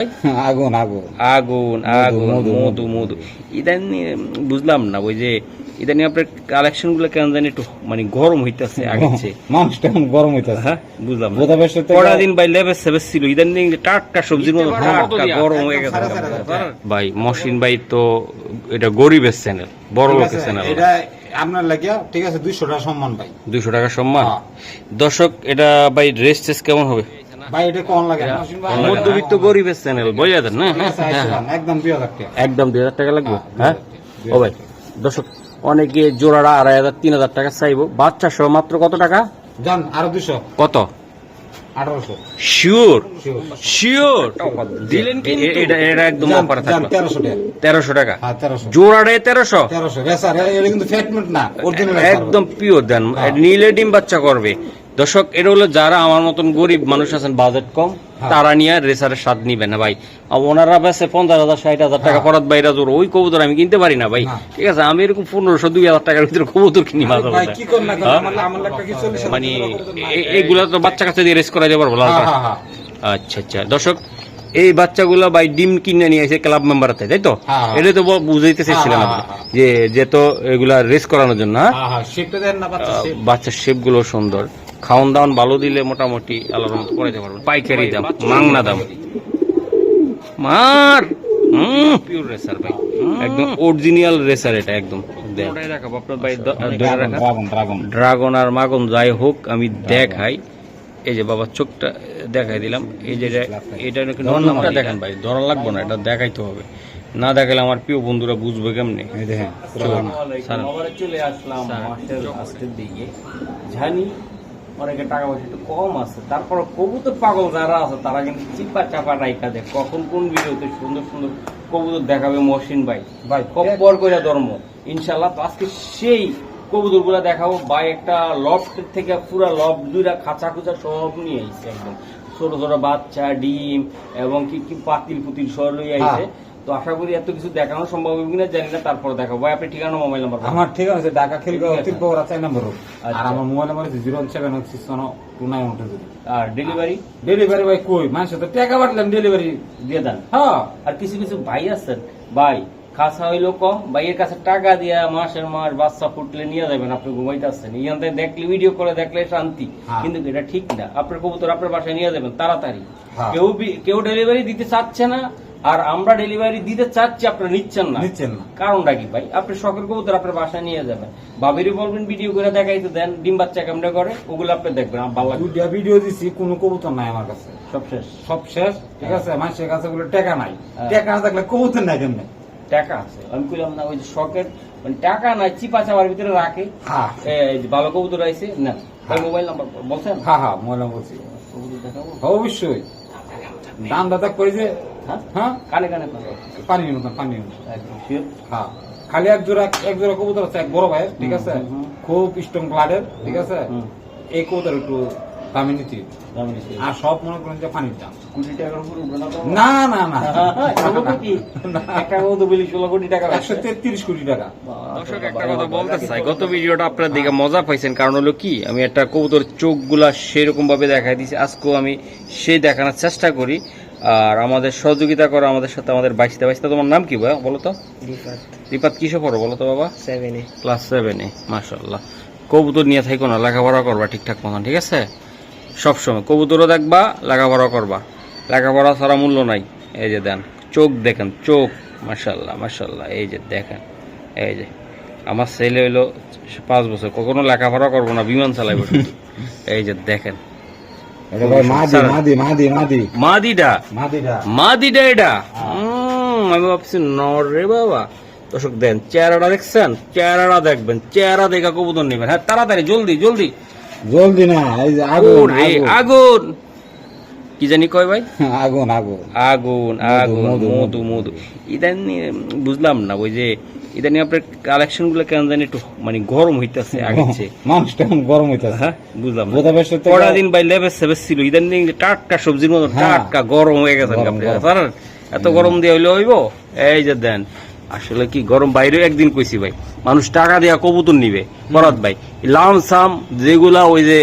আগুন আগুন। আগুন আগুন মধু, মধু। ইদানি বুঝলাম না ওই যে ইদানি আপনার কালেকশনগুলো কেন জানি একটু মানে গরম হইতেছে আগের চেয়ে। মানুষটা গরম হইতেছে। হ্যাঁ বুঝলাম দিন ভাই লেবেস সেবেস ছিল ইদানিং টাটকা সবজির মতো টাটকা গরম হয়ে গেছে। ভাই মহসিন ভাই তো এটা গরিবের চ্যানেল বড় ঠিক লোকের চ্যানেল এটা আপনার লাগিয়া ঠিক আছে দুইশো টাকা সম্মান ভাই। দুইশো টাকা সম্মান? হ্যাঁ। দর্শক এটা ভাই ড্রেস টেস কেমন হবে? ভাই এটা কোন লাগে? মধ্যবিত্ত গরিবের চ্যানেল না? ভাই, একদম দুই হাজার টাকা। একদম দুই হাজার টাকা লাগবে? হ্যাঁ, হ্যাঁ? ও ভাই দর্শক অনেকে জোড়াটা আড়াই হাজার তিন হাজার টাকা চাইব। বাচ্চা সহ মাত্র কত টাকা? যান আরও দুশো। কত? শিওর শিওর দিলেন এটা এটা একদম অফারে থাকল তেরোশো টাকা। তেরোশো টাকা? হ্যাঁ তেরোশো। তেরোশো? না একদম পিওর দেন। হ্যাঁ। নীলে ডিম বাচ্চা করবে। দর্শক এটা হলো যারা আমার মতন গরিব মানুষ আছেন বাজেট কম হ্যাঁ। তারা নিয়ে রেসারের স্বাদ নিবে না ভাই ওনারা বেসে পঞ্চাশ হাজার ষাট হাজার টাকা হ্যাঁ। ফরাত বাইরা জোর ওই কবুতর আমি কিনতে পারি না ভাই ঠিক আছে আমি এরকম পনেরোশো দুই হাজার টাকার ভিতরে কবুতর কিনি ভাই হ্যাঁ? মানে করে তো বাচ্চা কাছে দিয়ে রেস করা যাবে পারব লাল হ্যাঁ, কালার। হ্যাঁ, হ্যাঁ। আচ্ছা আচ্ছা দর্শক এই বাচ্চাগুলো ভাই ডিম কিনে নিয়ে এসে ক্লাব মেম্বার তাই তো হ্যাঁ, হ্যাঁ। এটা তো বুঝাইতে চাইছিলাম হ্যাঁ, হ্যাঁ, যে যে তো এগুলা রেস করানোর জন্য হ্যাঁ? হ্যাঁ হ্যাঁ বাচ্চার শেপগুলো সুন্দর খাওয়ান দাওয়ান ভালো দিলে মোটামুটি আলাদা মতো করে দিতে পারবেন। পাইকারি দাম মাংনা দাম। মার! পিওর রেসার ভাই। একদম অরিজিনাল রেসার এটা একদম। ড্রাগন ড্রাগন ড্রাগন আর মাগন যাই হোক আমি দেখাই। এই যে বাবা চোখটা দেখাই দিলাম। এই যে এটা- দেখেন ভাই ধরা লাগবে না এটা দেখাইতে হবে। না দেখালে আমার প্রিয় বন্ধুরা বুঝবে কেমনে? দেখেন চলে। আসলাম মাসের দিকে। জানি অনেকে টাকা পয়সা একটু কম আছে। তারপর কবুতর পাগল যারা আছে, তারা কিন্তু চিপা চাপা রাইকা দেয়। কখন কোন ভিডিওতে সুন্দর সুন্দর কবুতর দেখাবে মহসিন ভাই? ভাই, কব্বর করে ধর্ম। ইনশাল্লাহ তো আজকে সেই কবুতরগুলা দেখাবো। ভাই, একটা লফটের থেকে পুরো লফ দুইটা খাঁচা খুচা সব নিয়ে আইছে একদম। ছোট ছোট বাচ্চা, ডিম এবং কি কি পাতিল পুতিল সব লই আইছে। তো আশা করি এত কিছু দেখানো সম্ভব হবে কিনা জানি না তারপর দেখাবো। ভাই আপনি ঠিকানা মোবাইল নাম্বার আমার ঠিক আছে ঢাকা খেলবে ঠিক আছে। অতিরিক্ত ওরা চাই নাম্বার আর আচ্ছা। আমার মোবাইল নাম্বার হচ্ছে zero seven six one two nine one two আর ডেলিভারি ডেলিভারি ভাই কই? মানুষ তো টাকা পাঠালাম ডেলিভারি দিয়ে দেন। হ্যাঁ। আর কিছু কিছু ভাই আছেন। ভাই খাসা হইল কম ভাইয়ের কাছে টাকা দিয়া মাসের মাস বাচ্চা ফুটলে নিয়ে যাবেন আপনি ঘুমাইতে আসছেন ইয়ান দেখলে ভিডিও করে দেখলে শান্তি। হ্যাঁ। কিন্তু এটা ঠিক না। আপনার কবুতর আপনার বাসায় নিয়ে যাবেন তাড়াতাড়ি। হ্যাঁ। কেউ কেউ ডেলিভারি দিতে চাচ্ছে না আর আমরা ডেলিভারি দিতে চাচ্ছি আপনারা নিচ্ছেন না। নিচ্ছেন না। কারণটা কি ভাই? আপনি শখের কবুতর আপনার বাসায় নিয়ে যাবেন। বাবিরই বলবেন ভিডিও করে দেখাইতে দেন ডিম বাচ্চা কেমনে করে ওগুলো আপনি দেখবেন। আমার ভালো ভিডিও দিছি কোনো কবুতর নাই আমার কাছে। সব শেষ। সব শেষ ঠিক আছে? মানুষের কাছে বলে টাকা নাই। হ্যাঁ। টাকা না থাকলে কবুতর নাই কেমনে? টাকা আছে। আমি কইলাম না ওই যে শখের মানে টাকা নাই চিপা চাপার ভিতরে রাখে। হ্যাঁ। ভালো কবুতর আইছে না মোবাইল নাম্বার বলছেন? হ্যাঁ হ্যাঁ মোবাইল বলছি। কবুতর দেখাবো? হ্যাঁ, অবশ্যই। দাম দাদা করে যে হ্যাঁ? হ্যাঁ? কানে কানে কথা মতন পানি মতন হ্যাঁ। খালি এক জোড়া এক জোড়া কবুতর আছে এক বড় ভাইয়ের ঠিক আছে। খুব স্ট্রং ব্লাডের ঠিক আছে? এই কবুতর একটু দামি আর সব মনে করেন যে পানির দাম। কোটি টাকার উপর না না না না। ষোলো কোটি? একটা কবুতর বলি ষোলো কোটি টাকা একশো তেত্রিশ কোটি টাকা। দর্শক একটা কথা বলতে চাই গত ভিডিওটা আপনারা দেখে মজা পাইছেন কারণ হলো কি আমি একটা কবুতর চোখগুলা সেরকম ভাবে দেখাই দিছি আজকেও আমি সেই দেখানোর চেষ্টা করি। আর আমাদের সহযোগিতা করো আমাদের সাথে আমাদের বাইশটা বাইশটা তোমার নাম কি ভাই বলো তো? রিপাত কিসে পড়ো বলো তো বাবা? সেভেনে ক্লাস সেভেনে মাশাল্লাহ কবুতর নিয়ে থাকো না লেখাপড়া করবা ঠিকঠাক মতন ঠিক আছে? সবসময় কবুতরও দেখবা লেখাপড়া করবা। লেখাপড়া ছাড়া মূল্য নাই। এই যে দেন চোখ দেখেন চোখ মাশাল্লাহ মাশাল্লাহ এই যে দেখেন এই যে। আমার ছেলে হইল পাঁচ বছর কখনো লেখাপড়া করব না বিমান চালাইবো। এই যে দেখেন মাদিটা? মাদিটা। এটা? উম, আমি ভাবছি রে বাবা। দর্শক দেন চেহারাটা দেখছেন? চেহারাটা দেখবেন। চেহারা দেখা কবুতর নেবেন। হ্যাঁ তাড়াতাড়ি জলদি জলদি। জলদি না আগুন। আগুন। কি জানি কয় ভাই? আগুন আগুন। আগুন আগুন মধু, মধু ইদানি বুঝলাম না ওই যে ইদানি আপনার কালেকশনগুলো কেন জানি একটু মানে গরম হইতেছে চেয়ে। মানুষটা গরম হইতেছে। হ্যাঁ বুঝলাম কটা দিন ভাই লেবেস সেবেস ছিল ইদানিং টাটকা সবজির মতো হ্যাঁ। টাটকা গরম হয়ে গেছে গরম, আপনি। এত গরম দিয়ে হইলে হইব? এই যে দেন আসলে কি গরম? বাইরে একদিন কইছি ভাই মানুষ টাকা দিয়া কবুতর নিবে। বরাত ভাই লাম সাম যেগুলা ওই যে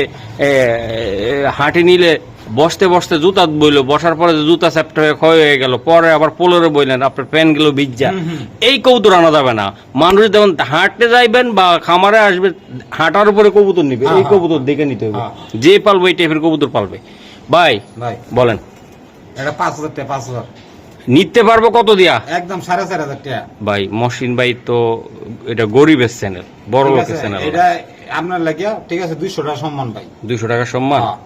হাটে নিলে বসতে বসতে জুতা বইলো বসার পরে জুতা চ্যাপ্টার হয়ে ক্ষয় হয়ে গেল পরে আবার পোলোরে বইলেন আপনার প্যান গেল বিজ্জা এই কবুতর আনা যাবে না। মানুষ যখন হাঁটতে যাইবেন বা খামারে আসবে হাঁটার উপরে কবুতর নিবে এই কবুতর দেখে নিতে হবে। যে পালবে এই টাইপের কবুতর পালবে। ভাই ভাই। বলেন। এটা পাঁচ হাজার টাকা পাঁচ হাজার। নিতে পারব কত দিয়া? একদম সাড়ে চার হাজার টাকা। ভাই মসিন ভাই তো এটা গরিবের চ্যানেল বড় লোকের চ্যানেল এটা আপনার লাগিয়া ঠিক আছে দুইশো টাকা সম্মান ভাই। দুইশো টাকা সম্মান? হ্যাঁ।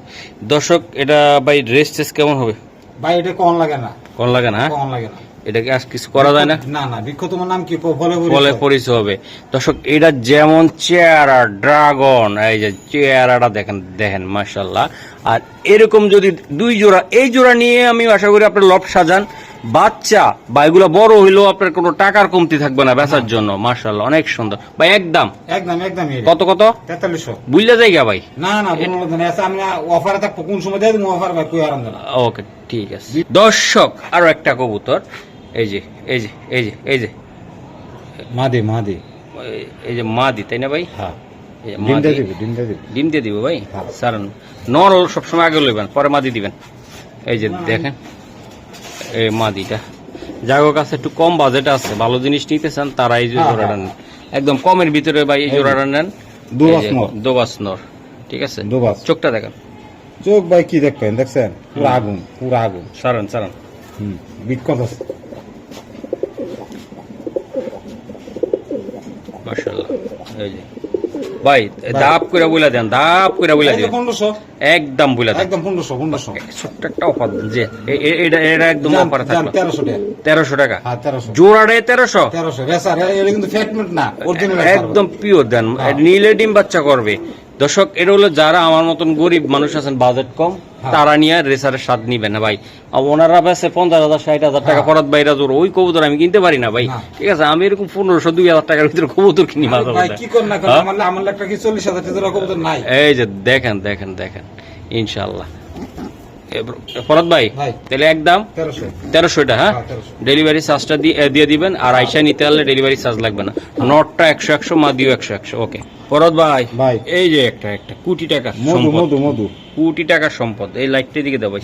দর্শক এটা ভাই ড্রেস কেমন হবে? ভাই এটা কম লাগে না। কোন লাগে না হ্যাঁ? কম লাগে না। এটা কি আজ কিছু করা যায় না? না না বৃক্ষ তোমার নাম কি? ফলে পরিচয় হবে। দর্শক এটা যেমন চেয়ারা ড্রাগন এই যে চেয়ারাটা দেখেন দেখেন মাশাল্লাহ আর এরকম যদি দুই জোড়া এই জোড়া নিয়ে আমি আশা করি আপনার লব সাজান। বাচ্চা বা এগুলো বড় হইলেও আপনার কোনো টাকার কমতি থাকবে না বেচার জন্য মাশাল্লাহ অনেক সুন্দর। ভাই একদম একদম একদম কত কত? তেতাল্লিশশো। বুঝলে জায়গা ভাই? না না আচ্ছা, আমি অফারে থাকব কোন সময় দিয়ে অফার ভাই কই আরাম ওকে ঠিক আছে। দর্শক আরও একটা কবুতর। এই যে এই যে এই যে এই যে। মাদি মাদি। এই- এই যে মাদি তাই না ভাই? হ্যাঁ। ডিম দিয়ে দিব ভাই? হ্যাঁ। স্যার নর সবসময় আগে লইবেন পরে মাদি দিবেন। এই যে দেখেন। এই মাদিটা। যাগো কাছে একটু কম বাজেট আছে। ভালো জিনিস নিতে চান তারা এই যে হ্যাঁ, জোড়াটা নেন। একদম কমের ভিতরে ভাই এই জোড়াটা নেন। দুবাস এই যে, নর। দুবাস নর। ঠিক আছে? দুবাস। চোখটা দেখেন। চোখ ভাই কি দেখবেন দেখছেন? পুরো আগুন পুরো আগুন। সারান সারান হুম বিট মাশাআল্লাহ এই যে। ভাই দাপ করে বলে দেন দাপ করে বলে দেন। একদম বইলা দেন। একদম ছোট্ট একটা অফার যে এটা এটা একদম অফারে টাকা। তেরোশো টাকা। হ্যাঁ তেরোশো। এটা কিন্তু ফ্যাটমেন্ট না অরিজিনাল একদম পিওর দেন। হ্যাঁ। নীলে ডিম বাচ্চা করবে। দর্শক এটা হলো যারা আমার মতন গরিব মানুষ আছেন বাজেট কম হ্যাঁ। তারা নিয়ে রেসারের স্বাদ নিবে না ভাই। ওনারা বেসে পঞ্চাশ হাজার ষাট হাজার টাকা হ্যাঁ। ফরাত বাইরা জোর ওই কবুতর আমি কিনতে পারি না ভাই। ঠিক আছে আমি এরকম পনেরোশো দুই হাজার টাকার ভিতরে কবুতর কিনি ভাই হ্যাঁ? এই যে দেখেন দেখেন দেখেন। ইনশাল্লাহ এবার- ভাই। তাহলে একদম তেরোশো। তেরোশোটা হ্যাঁ? হ্যাঁ, 1300 ডেলিভারি চার্জটা দিয়ে দিয়ে দিবেন আর আইসা নিতে হলে ডেলিভারি চার্জ লাগবে না। নটটা একশো একশো মা দিও একশো একশো ওকে। ফরত ভাই ভাই। এই যে একটা একটা কোটি টাকা মধু মধু মধু। কোটি টাকার সম্পদ এই লাইটটার দিকে দেবো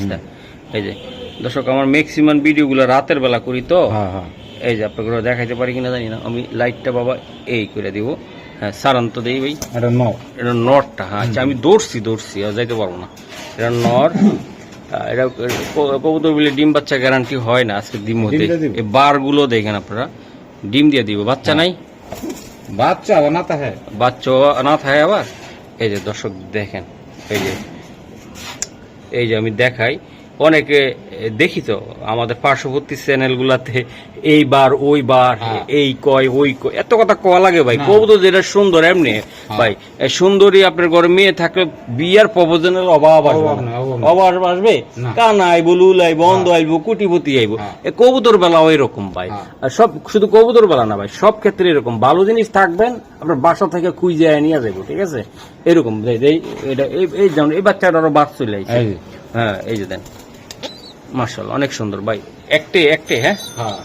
এই যে দর্শক আমার ম্যাক্সিমাম ভিডিওগুলো রাতের বেলা করি তো। হ্যাঁ হ্যাঁ। এই যে আপনাকে দেখাইতে পারি কিনা জানি না। আমি লাইটটা বাবা এই করে দিব। হ্যাঁ সারান্ত দেই ভাই। এটা ন এটা নরটা হ্যাঁ আচ্ছা আমি দৌড়ছি দৌড়ছি যাইতে পারব না। এটা নর। আহ, এটা বলে ডিম বাচ্চা গ্যারান্টি হয় না আজকে ডিম হতে এই বারগুলো দেখেন আপনারা। ডিম দিয়ে দিব। বাচ্চা নাই? বাচ্চা না হ্যাঁ। বাচ্চা না থাকে আবার? এই যে দর্শক দেখেন এই যে এই যে আমি দেখাই। অনেকে দেখি তো আমাদের পার্শ্ববর্তী চ্যানেলগুলাতে এই বার ওই বার হ্যাঁ। এই কয় ওই কয় এত কথা কওয়া লাগে ভাই। না। কবুতর যেটা সুন্দর এমনি ভাই। এই সুন্দরী আপনার ঘরে মেয়ে থাকলে বিয়ার প্রবোজনের অভাব আসবে অভাব আসবে। কানা আইব লুল আইব অন্ধ আইব কুটিপতি আইব। হ্যাঁ। এ কবুতর বেলাও এরকম ভাই। হ্যাঁ। আর সব শুধু কবুতর বেলা না ভাই সব ক্ষেত্রে এরকম। ভালো জিনিস থাকবেন আপনার বাসা থেকে খুঁজে নিয়ে যাব ঠিক আছে? এরকম এই- এটা যেমন এই বাচ্চাটা আরও বাদ চলে। হ্যাঁ এই যে দেন। মার্শাল অনেক সুন্দর। ভাই একটে একটে হ্যাঁ? হ্যাঁ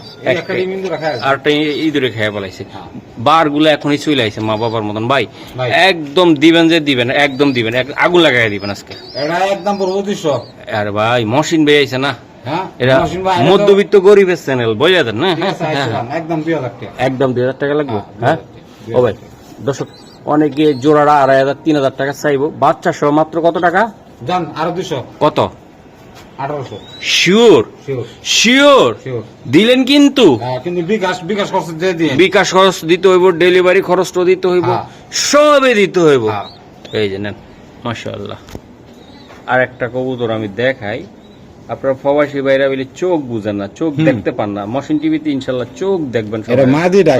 আর ইঁদুরে খেয়ে বলাইছে হ্যাঁ। বারগুলো এখনই চলে আইছে মা বাবার মতন। ভাই ভাই। একদম দিবেন যে দিবেন একদম দিবেন আগুন লাগাই দিবেন আজকে। একদম আর ভাই মশিন বেয়ে আইছে না? হ্যাঁ এরা মধ্যবিত্ত গরিবের চ্যানেল বোঝা দেন না? একদম দুই হাজার টাকা। লাগবে? হ্যাঁ, ও ভাই দর্শক অনেকে জোড়াটা আড়াই হাজার তিন হাজার টাকা চাইব। বাচ্চা সহ মাত্র কত টাকা? যান আরও দুইশো। কত? আঠারোশো। শিওর শিওর শিওর শিওর দিলেন কিন্তু? হ্যাঁ কিন্তু বিকাশ বিকাশ খরচ দিয়ে দিয়ে বিকাশ খরচ দিতে হইব ডেলিভারি খরচটা দিতে হইব হ্যাঁ। সবে দিতে হইব। হ্যাঁ। এই যে নেন মাশাআল্লাহ। আর একটা কবুতর আমি দেখাই। আপনারা প্রবাসী বাইরা বলে চোখ বুঝেন না চোখ দেখতে পান না। মশিন টিভিতে ইনশাল্লাহ চোখ দেখবেন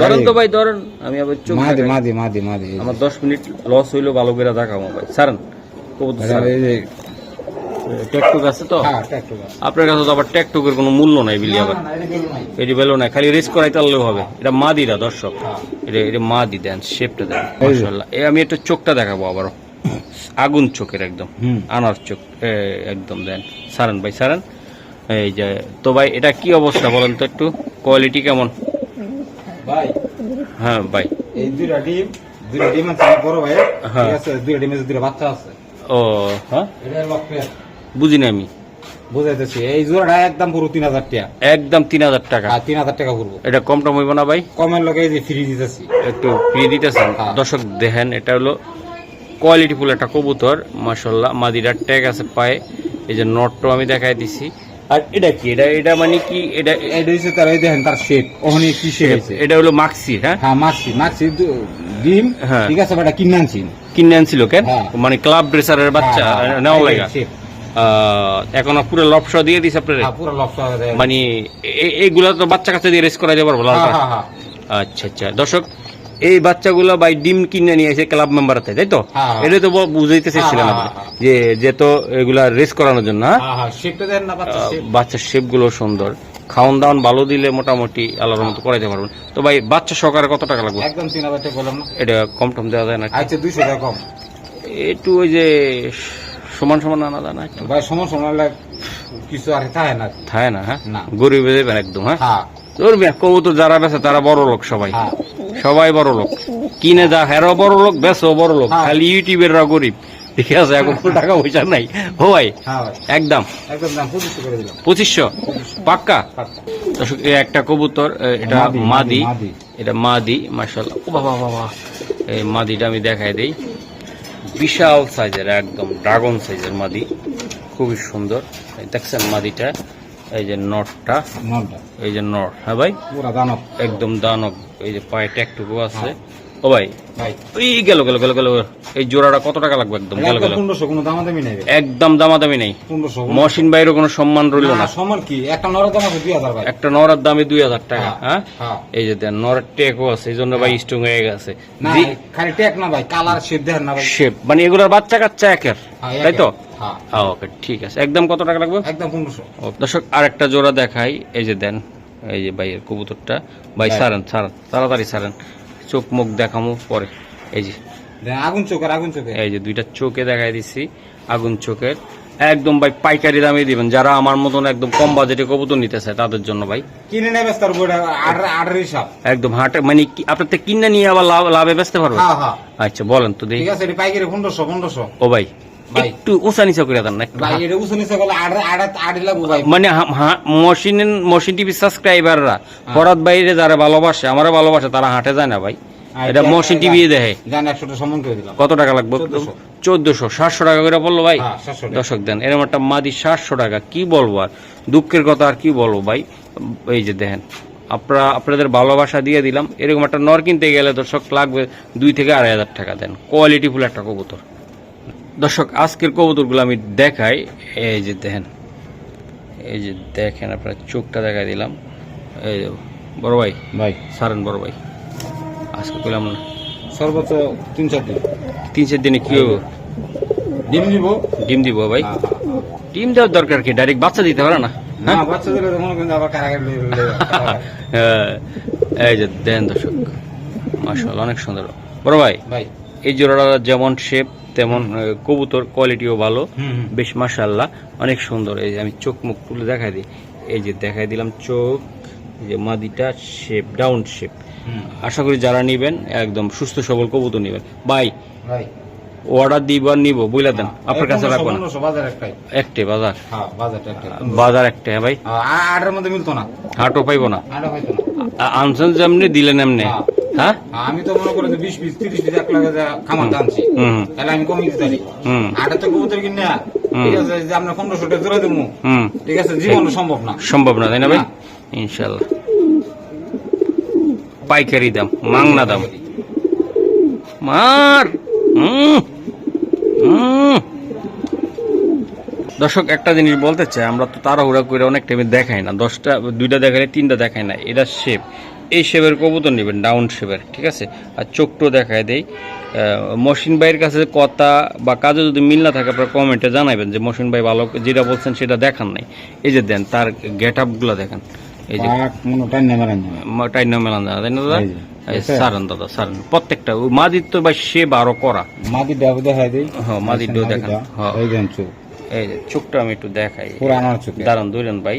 ধরেন তো ভাই ধরেন আমি আবার চোখ মাদি মাদি মাদি মাদি আমার দশ মিনিট লস হইল ভালো করে দেখাবো ভাই। সারেন কবুতর টেকটুক আছে তো? হ্যাঁ। আপনার কাছে তো আবার টেকটুকের কোনো মূল্য নাই বিলি আবার। এটা বেলো না খালি রেস পারলেও হবে। এটা মাদিরা দর্শক। হ্যাঁ। এটা এটা মাদি দেন শেপটা দেন। আমি একটু চোখটা দেখাবো আবারও। আগুন চোখের একদম। আনার চোখ একদম দেন। সারেন ভাই সারেন। এই যে তো ভাই এটা কি অবস্থা বলেন তো একটু? কোয়ালিটি কেমন? ভাই। হ্যাঁ ভাই। এই দুইটা ডিম দুইটা ডিম আছে বড় ভাই হ্যাঁ। ঠিক আছে দুইটা ডিমের দুইটা বাচ্চা আছে। ও হ্যাঁ। এটা বুঝিনি আমি। বুঝাইতেছি এই জোড়াটা একদম পুরো তিন হাজার টাকা। একদম তিন হাজার টাকা। আর তিন হাজার টাকা পড়ব। এটা কম টম হইব না ভাই? কমের লগে এই যে ফ্রি দিতেছি। একটু ফ্রি দিতেছেন। হ্যাঁ। দর্শক দেখেন এটা হলো কোয়ালিটি ফুল একটা কবুতর। মাসাল্লাহ মাদিরার ট্যাগ আছে পায়ে। এই যে নটটাও আমি দেখাই দিছি। আর এটা কি? এটা এটা মানে কি? এটা এটা হচ্ছে তার এই দেখেন তার শেপ ওখানে কি শেপ এটা হলো মাক্সি হ্যাঁ? হ্যাঁ মাছি দু- ডিম। হ্যাঁ। ঠিক আছে বেটা কিনে আনছি কিনে আনছিল কেন? হ্যাঁ। মানে ক্লাব ড্রেসারের বাচ্চা হ্যাঁ, হ্যাঁ, নেওয়া লাগা। এখন পুরো লপসা দিয়ে দিছে আপনার? হ্যাঁ, পুরো মানে এইগুলা তো বাচ্চা কাছে দিয়ে রেস করা যাবে হ্যাঁ। আচ্ছা আচ্ছা। দর্শক এই বাচ্চাগুলো ভাই ডিম কিনে নিয়ে এসে ক্লাব মেম্বার তাই তো? হ্যাঁ, হ্যাঁ। এটা তো বুঝাইতে চাইছিলেন আপনি যে যে তো এগুলা রেস করানোর জন্য। বাচ্চার শেপগুলো সুন্দর। খাওয়ান দাওয়ান ভালো দিলে মোটামুটি আল্লাহর মতো করাইতে পারবেন তো ভাই বাচ্চা সহকারে কত টাকা লাগবে? একদম তিন হাজার বললাম না। এটা কম টম দেওয়া যায় না আচ্ছা দুইশো টাকা কম। একটু ওই যে সমান সমান আনা যায় না একটু। ভাই সমস্যা নাহলে কিছু আর থাকে না। থাকে না হ্যাঁ? না। গরিব দেবেন একদম হ্যাঁ? হ্যাঁ। তোর মিয়া কবুতর যারা বেছে তারা বড় লোক সবাই। হ্যাঁ। সবাই বড় লোক। কিনে যা হেরো বড় লোক বেসো বড় লোক। হ্যাঁ। খালি ইউটিউবের রা গরিব। ঠিক আছে এখন টাকা পয়সা নাই। ও ভাই হ্যাঁ একদম। পঁচিশশো পাক্কা? একটা কবুতর এটা মাদি। এটা মাদি মার্শাল্লাহ ও বাবা বাবা। এই মাদিটা আমি দেখাই দেই। বিশাল সাইজের একদম ড্রাগন সাইজের মাদি। খুবই সুন্দর। দেখছেন মাদিটা এই যে নটটা। এই যে নট হ্যাঁ ভাই? একদম দানব। এই যে পায়ে ট্যাকটুকু আছে। ও ভাই। ভাই। ওই গেল গেল গেল গেল। এই জোড়াটা কত টাকা লাগবে একদম? গেল গেল। কোনো দামাদামি নেই। একদম দামাদামি নেই। পনেরোশো মহসিন ভাইয়েরও কোনো সম্মান রইল না। না সমান কি? একটা নরের দাম আছে দুই হাজার ভাই। একটা নরার দামে দুই হাজার টাকা হ্যাঁ, হ্যাঁ? হ্যাঁ। এই যে দেন নরের টেকও আছে এই জন্য ভাই স্ট্রং হয়ে গেছে। না খালি টেক না ভাই কালার শেপ দেখেন না ভাই। শেপ মানে এগুলোর বাচ্চা কাচ্চা একের হ্যাঁ, তাই তো? হ্যাঁ। হ্যাঁ ওকে ঠিক আছে। একদম কত টাকা লাগবে? একদম পনেরোশো। ও, দর্শক আরেকটা জোড়া দেখাই। এই যে দেন এই যে ভাইয়ের কবুতরটা। ভাই। সারেন সারেন তাড়াতাড়ি সারেন চোখ মুখ দেখামো পরে। এই যে। আগুন চোখের আগুন চোখের। এই যে দুইটা চোখে দেখাই দিছি আগুন চোখের। একদম ভাই পাইকারি দামে দিবেন যারা আমার মতন একদম কম বাজেটে কবুতর নিতে চায় তাদের জন্য ভাই। কিনে নেবে তার একদম হাটে মানে কি আপনার তো কিনে নিয়ে আবার লাভ বেচতে পারবেন? হ্যাঁ হ্যাঁ। আচ্ছা বলেন তো দেখি। ঠিক আছে পাইকারি পনেরোশো পনেরোশো। ও ভাই। একটু উঁচা নিচা করে দেন না এটা মানে টিভি সাবস্ক্রাইবাররা বাইরে যারা ভালোবাসে ভালোবাসে তারা হাটে যায় না ভাই। এটা মশিন টিভি দেখে। কত টাকা লাগবে? চোদ্দশো। সাতশো টাকা করে বলল ভাই। হ্যাঁ, 700 টাকা। দর্শক দেন এরকম একটা মাদি সাতশো টাকা কি বলব আর? দুঃখের কথা আর কি বলব ভাই? এই যে দেখেন আপনারা আপনাদের ভালোবাসা দিয়ে দিলাম। এরকম একটা নর কিনতে গেলে দর্শক লাগবে দুই থেকে আড়াই হাজার টাকা দেন। কোয়ালিটি ফুল একটা কবুতর। দর্শক আজকের কবুতরগুলো আমি দেখাই। এই যে দেখেন এই যে দেখেন আপনার চোখটা দেখাই দিলাম। এই যে বড় ভাই ভাই। সারেন বড় ভাই। আজকে করলাম না। সর্বোচ্চ তিন চার দিন। তিন চার দিনে কি হবে? ডিম দিব। ডিম দিব ভাই। হ্যাঁ, হ্যাঁ। ডিম দেওয়ার দরকার কি? ডাইরেক্ট বাচ্চা দিতে পারে না? এই যে দেন দর্শক। মাসাল অনেক সুন্দর। বড় ভাই ভাই। এই জোড়াটা যেমন শেপ তেমন কবুতর কোয়ালিটিও ভালো। বেশ মাশাল্লাহ অনেক সুন্দর। এই যে আমি চোখ মুখ তুলে দেখাই দিই। এই যে দেখাই দিলাম চোখ এই যে মাদিটা শেপ ডাউন শেপ আশা করি যারা নিবেন একদম সুস্থ সবল কবুতর নিবেন। ভাই অর্ডার দিব আর নিব বুঝলে দেন। আপনার কাছে রাখব না। একটে বাজার? হ্যাঁ বাজার একটা হ্যাঁ ভাই। আটের মধ্যে মিলতো না। হাটও পাইবো না। আটে হয়তো না। আ- আনছেন যেমনি দিলেন এমনি। হ্যাঁ। আমি তো মনে করেন যে বিশ তিরিশ পিস এক লাখে খামার হুম। তাহলে আমি কমিয়ে দিতে পারি। আটে তো কবুতর কিনে ঠিক আছে যে আপনার পনেরোশো টাকা জোড়া দেবো ঠিক আছে জীবন সম্ভব না। সম্ভব না তাই না ভাই? ইনশাল্লাহ পাইকারি দাম মাংনা দাম। মার। দর্শক একটা জিনিস বলতে চাই আমরা তো তাড়াহুড়া করে অনেক টাইমে দেখাই না। দশটা দুইটা দেখালে তিনটা দেখাই না। এটা শেপ এই শেপের কবুতর নেবেন ডাউন শেপের ঠিক আছে? আর চোখটো দেখায় দেই। মসিন ভাইয়ের কাছে কথা বা কাজে যদি মিল না থাকে আপনারা কমেন্টে জানাবেন যে মসিন ভাই ভালো যেটা বলছেন সেটা দেখান নাই। এই যে দেন তার গেট আপগুলো দেখেন। এই যে পাক টাইম নেবার টাইন মেলান দাদা তাই না দাদা? এই যে, এই বুঝছে? সারেন দাদা সারেন। প্রত্যেকটা ওই মাদির তো ভাই সে বারো করা। মাদি ডাব দেখাই দেই। হ্যাঁ মাদির ডো দেখান। হ্যাঁ এই যে চোখটা আমি একটু দেখাই। দাঁড়ান ধরেন ভাই।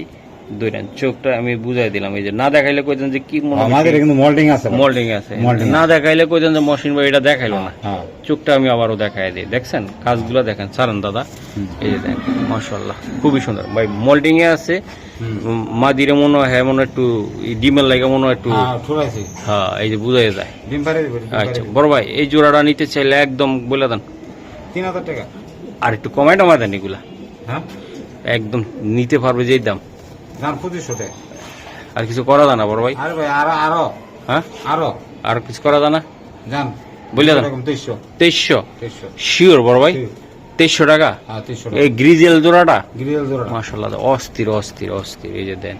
দুই চোখটা আমি বুঝাই দিলাম এই যে না দেখাইলে কইতেন যে কি মনে আমাদের কিন্তু মোল্ডিং আছে মোল্ডিং আছে। না দেখাইলে কইতেন যে মশিন ভাই এটা দেখাইলো না। হ্যাঁ। চোখটা আমি আবারও দেখাই দিই। দেখছেন? কাজগুলো দেখেন সারান দাদা। এই যে দেখেন মাশাল্লাহ খুবই সুন্দর। ভাই মোল্ডিং এ আছে। মাদিরে মনে হয় মনে একটু ডিমের লাগে মনে হয় একটু হ্যাঁ হ্যাঁ এই যে বুঝাই যায়। আচ্ছা। বড় ভাই এই জোড়াটা নিতে চাইলে একদম বলে দেন। তিন হাজার টাকা। আর একটু কমাই টমাই দেন এগুলা। হ্যাঁ। একদম নিতে পারবে যেই দাম। আর কিছু করা যায় না বড় ভাই? আরে ভাই আরও আরও। হ্যাঁ? আরও। আর কিছু করা যায় না? যান বলে দেন। তেইশশো। শিওর বড় ভাই? তেইশশো টাকা? হ্যাঁ এই গ্রিজেল জোড়াটা? গ্রিল জোড়া মাসাল্লাহ অস্থির অস্থির অস্থির এই যে দেন।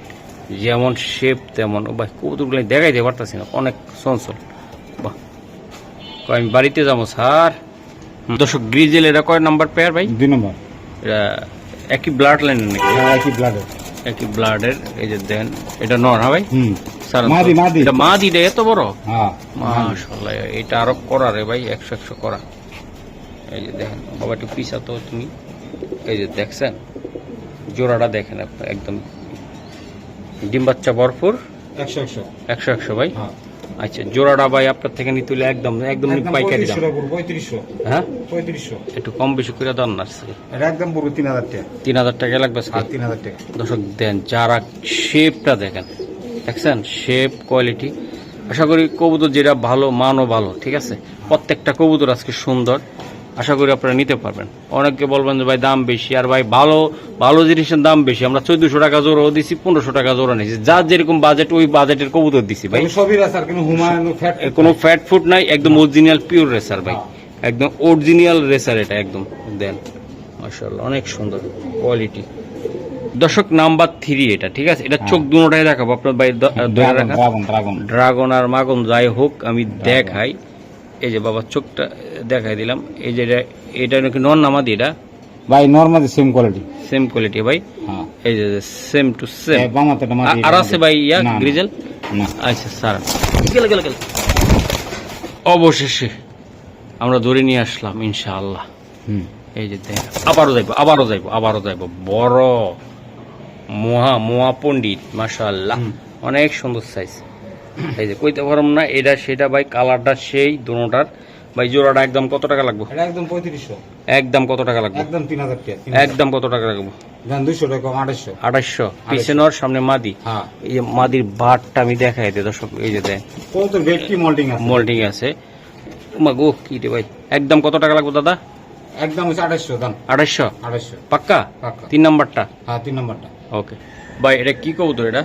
যেমন শেপ তেমন। ও ভাই কবুতরগুলো দেখাইতে পারতাছি না অনেক চঞ্চল। বাহ। আমি বাড়িতে যাব স্যার? দর্শক গ্রিজেল এটা কয় নাম্বার পেয়ার ভাই? দুই নম্বর। এটা একই ব্লাড লাইনের নাকি? হ্যাঁ, একই ব্লাডের একই ব্লাডের এই যে দেন এটা নর হ্যাঁ ভাই? হুম। মাদি, মাদি। এটা মাদিটা এত বড়? হ্যাঁ মাশাল্লাহ এটা আরও করা রে ভাই একশো একশো করা। এই যে দেখেন বাবা একটু পিসা তো তুমি। এই যে দেখছেন? জোড়াটা দেখেন একদম। ডিম বাচ্চা ভরপুর? একশো একশো। একশো একশো ভাই? হ্যাঁ। আচ্ছা জোড়াটা ভাই আপনার থেকে নিতে হলে একদম একদম পাইকারি দাম। পড়বে, হ্যাঁ? একটু কম বেশি করে দেন না একদম পুরো তিন হাজার টাকা। তিন হাজার টাকা লাগবে আজকে? তিন হাজার টাকা। দর্শক দেন যারা শেপটা দেখেন দেখছেন? Shape quality. আশা করি কবুতর যেটা ভালো মানও ভালো ঠিক আছে? প্রত্যেকটা কবুতর আজকে সুন্দর। আশা করি আপনারা নিতে পারবেন। অনেকে বলবেন যে ভাই দাম বেশি আর ভাই ভালো ভালো জিনিসের দাম বেশি। আমরা চোদ্দশো টাকা জোরও দিছি পনেরোশো টাকা জোরও নিয়েছি। যার যেরকম বাজেট ওই বাজেটের কবুতর দিছি ভাই। কোনো ফ্যাট ফুড নাই। একদম অরিজিনাল পিওর রেসার ভাই। একদম অরিজিনাল রেসার এটা একদম। দেন মাশাআল্লাহ অনেক সুন্দর কোয়ালিটি দর্শক নাম্বার থ্রি এটা ঠিক আছে? এটা চোখ দুটাই দেখাবো। আপনার ভাই ড্রাগন ড্রাগন আর মাগন যাই হোক আমি দেখাই। এই যে বাবা চোখটা দেখাই দিলাম। এই যে এটা নাকি নন নামাদি এটা? ভাই normal same quality same quality ভাই? হ্যাঁ। এই যে সেম টু সেম আর আছে ভাই ইয়া। গ্রিজেল না। আচ্ছা স্যার গেলে গেলে গেলে। অবশেষে আমরা ধরে নিয়ে আসলাম ইনশাআল্লাহ। হুম। এই যে আবারও যাইবো আবারও যাইবো আবারও যাইবো। বড় মহা মহা পণ্ডিত মাশাআল্লাহ অনেক সুন্দর সাইজ এই যে কইতে পারম না এটা সেটা ভাই কালারটা সেই দুটার ভাই জোড়াটা একদম কত টাকা লাগবে? এটা একদম পঁয়ত্রিশশো। একদম কত টাকা লাগবে? একদম তিন হাজার টাকা একদম কত টাকা লাগবে? দুইশো টাকা কম আড়াইশো। আঠাশশো পিছনের সামনে মাদি। হ্যাঁ। এই যে মাদির বাটটা আমি দেখাই দিই দর্শক এই যে ভেটকি মোল্ডিং আছে। মোল্ডিং আছে। মা গো কি রে ভাই। একদম কত টাকা লাগবে দাদা? একদম হচ্ছে আড়াইশো দাম আড়াইশো? আড়াইশো। পাক্কা? পাক্কা। তিন নাম্বারটা? হ্যাঁ তিন নম্বরটা। ওকে। ভাই এটা কি কবুতর এটা?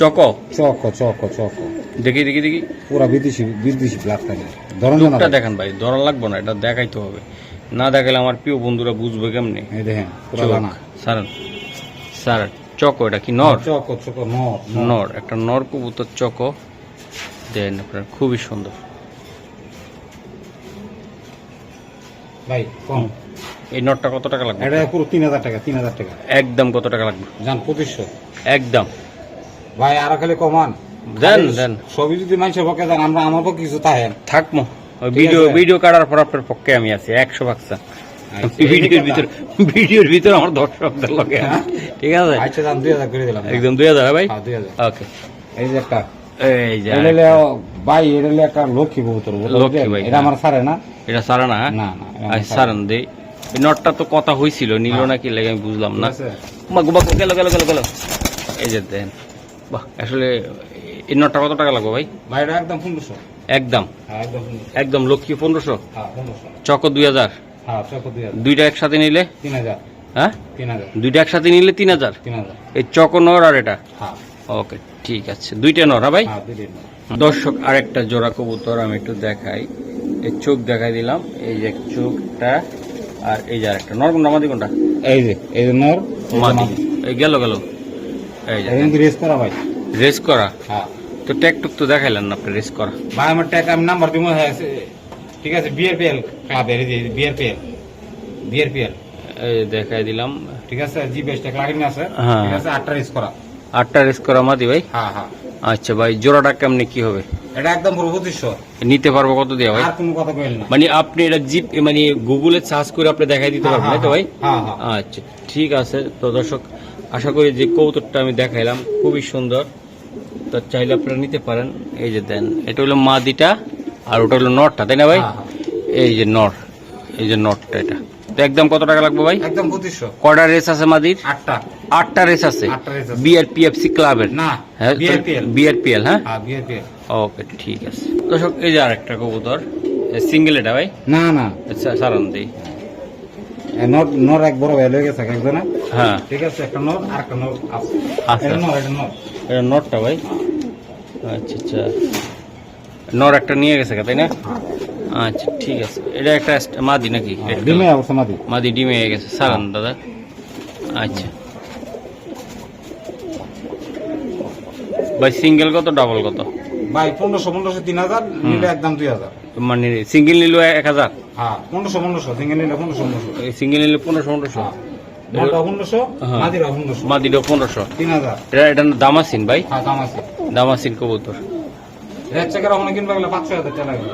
চকো? চক চক চক। দেখি দেখি দেখি। পুরা বিদেশি বিদেশি ধরুন না দেখেন ভাই ধরা লাগবে না এটা দেখাইতে হবে। না দেখালে আমার প্রিয় বন্ধুরা বুঝবে কেমনে? এই দেখেন পুরা চোখ। দানা। স্যার চকো এটা কি নর? চক চক নর। নর একটা নর কবুতর চকো। দেন আপনার খুবই সুন্দর। ভাই কম। এই নরটা কত টাকা লাগবে? এটা পুরো তিন হাজার টাকা তিন হাজার টাকা। একদম কত টাকা লাগবে? যান পঁচিশশো। একদম। ভাই আর খালি কমান। দেন দেন। সবই যদি মানুষের পক্ষে যান আমরা আমার পক্ষে কিছু তাহেন থাকব ভিডিও ভিডিও কাটার পর আপনার পক্ষে আমি আছি একশো ভাগসা ভিডিওর ভিতর ভিডিওর ভিতর আমার দর্শকদের লগে ঠিক আছে? আচ্ছা যান দুই হাজার করে দিলাম। একদম দুই হাজার ভাই? হ্যাঁ দুই হাজার। ওকে। এই যে একটা এই যে ভাই এটা একটা লক্ষ্মী ভাই, এটা হ্যাঁ। আমার সারে না। এটা সারা না হ্যাঁ? না আচ্ছা। সারান নটটা তো কথা হয়েছিল নিল হ্যাঁ। নাকি লাগে আমি বুঝলাম না। গেল গেল গেল গেল। এই যে দেন। বাহ আসলে এই নটটা কত টাকা লাগবে ভাই? ভাই একদম পনেরোশো। একদম? হ্যাঁ একদম লক্ষ্মী পনেরোশো? হ্যাঁ চকো দুই হাজার? হ্যাঁ চক দুই হাজার। দুইটা একসাথে নিলে? তিন হাজার। হ্যাঁ? দুইটা একসাথে নিলে তিন হাজার? এই চকো নর আর এটা? হ্যাঁ। ওকে ঠিক আছে। দুইটা নর ভাই? দর্শক আরেকটা জোড়া কবুতর আমি একটু দেখাই। এই চোখ দেখাই দিলাম। এই যে চোখটা আর এই যে আরেকটা। নর কোনটা? মাদি? কোনটা এই যে এই যে নর মাদি। এই গেল গেল। রেস করা ভাই। রেস করা? হ্যাঁ। তো ট্যাকটুক তো দেখাইলেন না আপনি রেস করা? ভাই আমার টাকা আমি নাম্বার দিব হ্যাঁ ঠিক আছে বিআরপিএল ক্লাবের বিআরপিএল বিআরপিএল এই যে দেখাই দিলাম। ঠিক আছে জি বেস্ট এক লাগানি আছে হ্যাঁ। ঠিক আছে আটটা রেস করা। আটটা রেস করা মাদি ভাই? হ্যাঁ হ্যাঁ। আচ্ছা ভাই জোড়াটা কেমনি কি হবে? এটা একদম নিতে পারব কত দিয়া ভাই? আর কোনো কথা কইল না। মানে আপনি এটা জিপ মানে গুগলে সার্চ করে আপনি দেখাই দিতে পারবেন তাই তো ভাই? আচ্ছা ঠিক আছে। তো দর্শক আশা করি যে কবুতরটা আমি দেখাইলাম খুবই সুন্দর। তো চাইলে আপনারা নিতে পারেন। এই যে দেন এটা হলো মাদিটা আর ওটা হলো নটটা তাই না ভাই? হ্যাঁ, এই যে নট এই যে নটটা এটা। তো একদম কত টাকা লাগবে ভাই? একদম পঁচিশশো। কটা রেস আছে মাদির? আটটা। আটটা রেস আছে। বিআরপিএফসি ক্লাবের? না হ্যাঁ বিআরপিএল হ্যাঁ? হ্যাঁ ওকে ঠিক আছে। দর্শক এই যে আরেকটা কবুতর সিঙ্গেল এটা ভাই? না না। আচ্ছা সারান দিই। নর নর এক বড় ভাই লয়ে গেছে একজনে হ্যাঁ। ঠিক আছে একটা নর আর একটা নর আছে। এটা নর এটা নর। এটা নটটা ভাই? আচ্ছা আচ্ছা। নর একটা নিয়ে গেছে তাই না? আচ্ছা ঠিক আছে। এটা একটা মাদি নাকি? ডিমে color? অবস্থা মাদি। মাদি ডিমে হয়ে গেছে। সারান দাদা। আচ্ছা। ভাই সিঙ্গেল কত ডাবল কত? ভাই পনেরোশো পনেরোশো তিন হাজার নিলে একদম দুই হাজার। মানে সিঙ্গেল নিলো এক হাজার? হ্যাঁ পনেরোশো পনেরোশো সিঙ্গেল নিলে পনেরোশো পনেরোশো। সিঙ্গেল নিলে পনেরোশো পনেরোশো। হ্যাঁ। মাদিরা পনেরোশো মাদিটা পনেরোশো। তিন হাজার। এটা এটা দামাসিন ভাই? দামাসিন। দামাসিন কবুতর। চেকের ওখানে কিনবে গেলে পাঁচশো হাজার টাকা লাগবে।